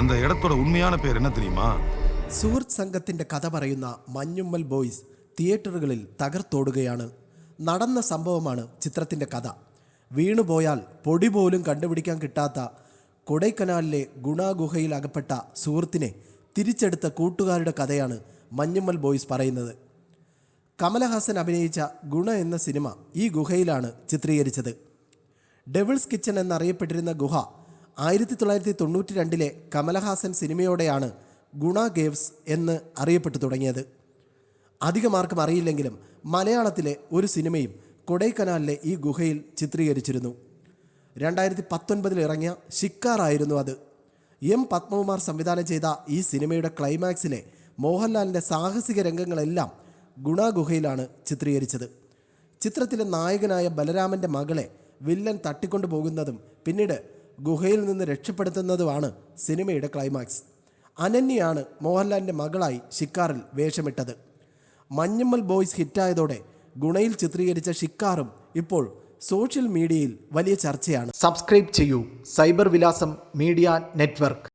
அந்த இடத்தோட உண்மையான பேர் என்ன தெரியுமா സുഹൃത്ത് സംഘത്തിന്റെ കഥ പറയുന്ന മഞ്ഞുമ്മൽ ബോയ്സ് തിയേറ്ററുകളിൽ തകർത്തോടുകയാണ് നടന്ന സംഭവമാണ് ചിത്രത്തിന്റെ കഥ വീണുപോയാൽ പൊടി പോലും കണ്ടുപിടിക്കാൻ കിട്ടാത്ത കൊടൈക്കനാലിലെ ഗുണാഗുഹയിൽ അകപ്പെട്ട സുഹൃത്തിനെ തിരിച്ചെടുത്ത കൂട്ടുകാരുടെ കഥയാണ് മഞ്ഞുമ്മൽ ബോയ്സ് പറയുന്നത് കമലഹാസൻ അഭിനയിച്ച ഗുണ എന്ന സിനിമ ഈ ഗുഹയിലാണ് ചിത്രീകരിച്ചത് ഡെവിൾസ് കിച്ചൺ എന്നറിയപ്പെട്ടിരുന്ന ഗുഹ ആയിരത്തി തൊള്ളായിരത്തി തൊണ്ണൂറ്റി രണ്ടിലെ കമലഹാസൻ സിനിമയോടെയാണ് ഗുണ ഗേവ്സ് എന്ന് അറിയപ്പെട്ടു തുടങ്ങിയത്. അധികമാർക്കും അറിയില്ലെങ്കിലും മലയാളത്തിലെ ഒരു സിനിമയും കൊടൈക്കനാലിലെ ഈ ഗുഹയിൽ ചിത്രീകരിച്ചിരുന്നു. രണ്ടായിരത്തി പത്തൊൻപതിൽ ഇറങ്ങിയ ഷിക്കാറായിരുന്നു അത്. എം പത്മകുമാർ സംവിധാനം ചെയ്ത ഈ സിനിമയുടെ ക്ലൈമാക്സിലെ മോഹൻലാലിന്റെ സാഹസിക രംഗങ്ങളെല്ലാം ഗുണ ഗുഹയിലാണ് ചിത്രീകരിച്ചത്. ചിത്രത്തിലെ നായകനായ ബലരാമന്റെ മകളെ വില്ലൻ തട്ടിക്കൊണ്ടു പോകുന്നതും പിന്നീട് ഗുഹയിൽ നിന്ന് രക്ഷപ്പെടുത്തുന്നതുമാണ് സിനിമയുടെ ക്ലൈമാക്സ് അനന്യയാണ് മോഹൻലാലിന്റെ മകളായി ഷിക്കാറിൽ വേഷമിട്ടത്. മഞ്ഞമ്മൽ ബോയ്സ് ഹിറ്റായതോടെ ഗുണയിൽ ചിത്രീകരിച്ച ഷിക്കാറും ഇപ്പോൾ സോഷ്യൽ മീഡിയയിൽ വലിയ ചർച്ചയാണ്. സബ്സ്ക്രൈബ് ചെയ്യൂ. സൈബർ വിലാസം മീഡിയ നെറ്റ്വർക്ക്.